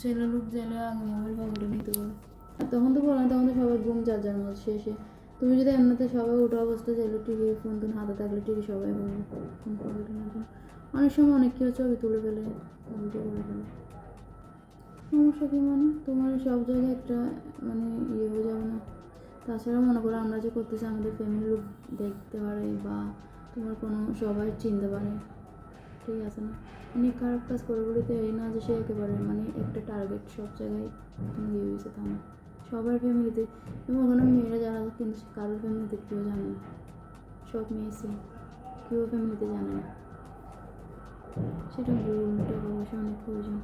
ছেলে লোক গেলে আগে মোবাইল পকেটে নিতে বলে তখন তো বললাম, তখন তো সবাই ঘুম যার মতো শেষে। তুমি যদি এমনিতে সবাই উঠা অবস্থা চাইলে টিভি, ফোন টোন হাতে থাকলে টিভি সবাই বলবে, ফোন নিতে অনেক সময় অনেক কেউ ছবি তুলে ফেলে ভিডিও করে ফেলে। সমস্যা কি মানে? তোমার সব জায়গায় একটা মানে ইয়ে হয়ে যাবে না। তাছাড়া মনে করো আমরা যে করতেছি, আমাদের ফ্যামিলি লোক দেখতে পারে বা তোমার কোনো সবাই চিনতে পারে। ঠিক আছে না। মানে খারাপ কাজ করে বলে তো এই না যে সে একেবারে মানে একটা টার্গেট সব জায়গায় তুমি ইয়ে হয়েছে তা না। সবার ফ্যামিলিতে এবং ওখানে মেয়েরা যারা কিন্তু কারোর ফ্যামিলিতে কেউ জানে না। সব মেয়ে কেউ ফ্যামিলিতে জানে না। সেটা ভুল টাকা পয়সা অনেক প্রয়োজন।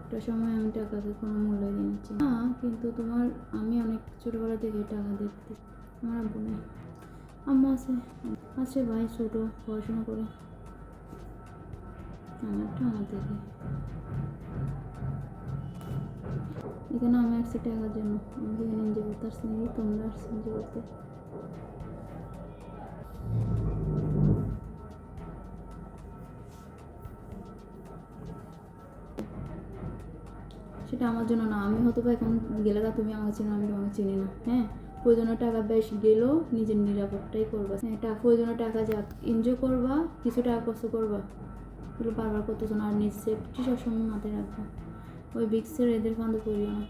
একটা সময় আমি টাকাকে কোনো মূল্য দিয়ে নিচ্ছি না কিন্তু তোমার, আমি অনেক ছোটোবেলা থেকে টাকা দেখতে আমার আব্বু নেই। আম্মা আছে। আছে ভাই, ছোটো, পড়াশোনা করে। এখানে আমি টাকার জন্য। আমি এখানে তোমরা সেটা আমার জন্য না। আমি হয়তো বা এখন গেলে তুমি আমাকে চিনো, আমি তোমাকে চিনি না। হ্যাঁ? প্রয়োজনীয় টাকা বেশ গেলেও নিজের নিরাপত্তাই করবা। হ্যাঁ প্রয়োজনীয় টাকা যাক। এনজয় করবা, কিছু টাকা কষ্ট করবা। এগুলো বারবার করতেছো না আর নিজের সেফটি সবসময় মাথায় রাখব ওই বিক্সের এদের ফান্দে করিও না।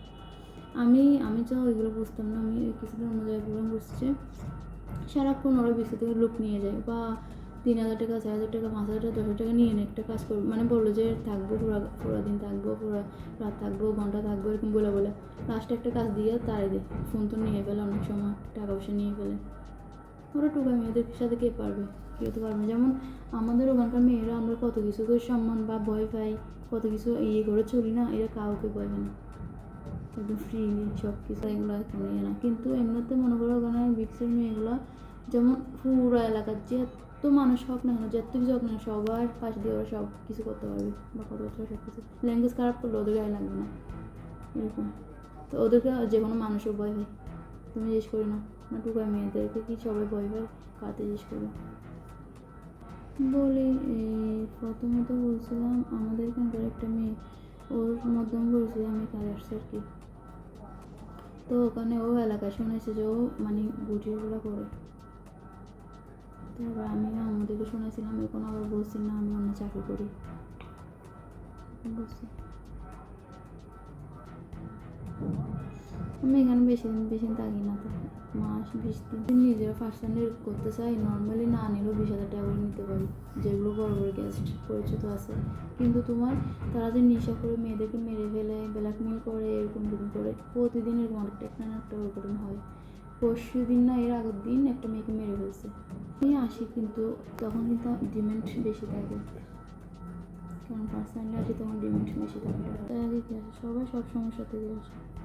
আমি আমি তো ওইগুলো বুঝতাম না, আমি কিছুদিন অন্য জায়গায় প্রোগ্রাম করছি সারাক্ষণ ওরা বিক্সে থেকে লুক নিয়ে যায় বা তিন হাজার টাকা, চার হাজার টাকা, পাঁচ হাজার টাকা, দশ হাজার টাকা নিয়ে একটা কাজ করব। মানে বলল যে থাকব পুরো পুরো দিন থাকব, পুরো রাত থাকব, ঘণ্টা থাকব, এরকম বলে বলে। লাস্টে একটা কাজ দিয়ে তাই দে, ফোন তো নিয়ে ফেলে অনেক সময়, টাকা পয়সা নিয়ে ফেলে। ওরা টুকা মেয়েদের সাথে কে পারবে? তো পারবে যেমন আমাদের ওখানকার মেয়েরা আমরা কত কিছু করে সম্মান বা ভয় পাই, কত কিছু ইয়ে করে চলি না, এরা কাউকে ভয় না। একদম ফ্রিলি সব কিছু এগুলো কোনো ইয়ে না। কিন্তু এমনিতে মনে করো ওখানে বিক্সের মেয়েগুলো যেমন পুরো এলাকার যে এত মানুষ হোক না যত কিছু হোক না সবার পাশ দিয়ে ওরা সব কিছু করতে পারবে বা কত বছর সব কিছু ল্যাঙ্গুয়েজ খারাপ করলে ওদের গায়ে লাগবে না। এরকম। তো ওদেরকে যে কোনো মানুষও ভয় পায় তুমি জিজ্ঞেস করি না না টুকা, মেয়েদেরকে কি সবাই ভয় পায়? কাতে জিজ্ঞেস করবে? বলি প্রথমত বলছিলাম, আমাদের এখানকার একটা মেয়ে, ওর মাধ্যমে বলছি আমি কাজ আসছি আর কি। তো ওখানে ও এলাকায় শুনেছে যে ও মানে বুটিগুলো করে। তারপর আমি আমাদেরকে শুনেছিলাম, এখন আবার বলছি, না, আমি অন্য চাকরি করি। বলছি। আমি এখানে বেশি দিন বেশি দিন থাকি না তো। মাস, বিশ দিন। নিজেরা স্ট্যান্ডার্ড করতে চাই। নর্মালি না নিলেও বিশ হাজার টাকা করে নিতে পারি। যেগুলো বড় বড় গেস্ট পরিচিত আছে। কিন্তু তোমার, তারা যে নেশা করে মেয়েদেরকে মেরে ফেলে ব্ল্যাকমেল করে, এরকম এরকম করে, প্রতিদিন এরকম একটা একটা না একটা দুর্ঘটনা হয়। পরশু দিন না, এর আগের দিন একটা মেয়েকে মেরে ফেলছে। আমি আসি কিন্তু তখন কিন্তু ডিমান্ড বেশি থাকে। কারণ ফার্স্ট স্ট্যান্ডার্ডে তখন ডিমান্ড বেশি থাকে। তাই আগে সবাই সব সমস্যা থেকে আসে।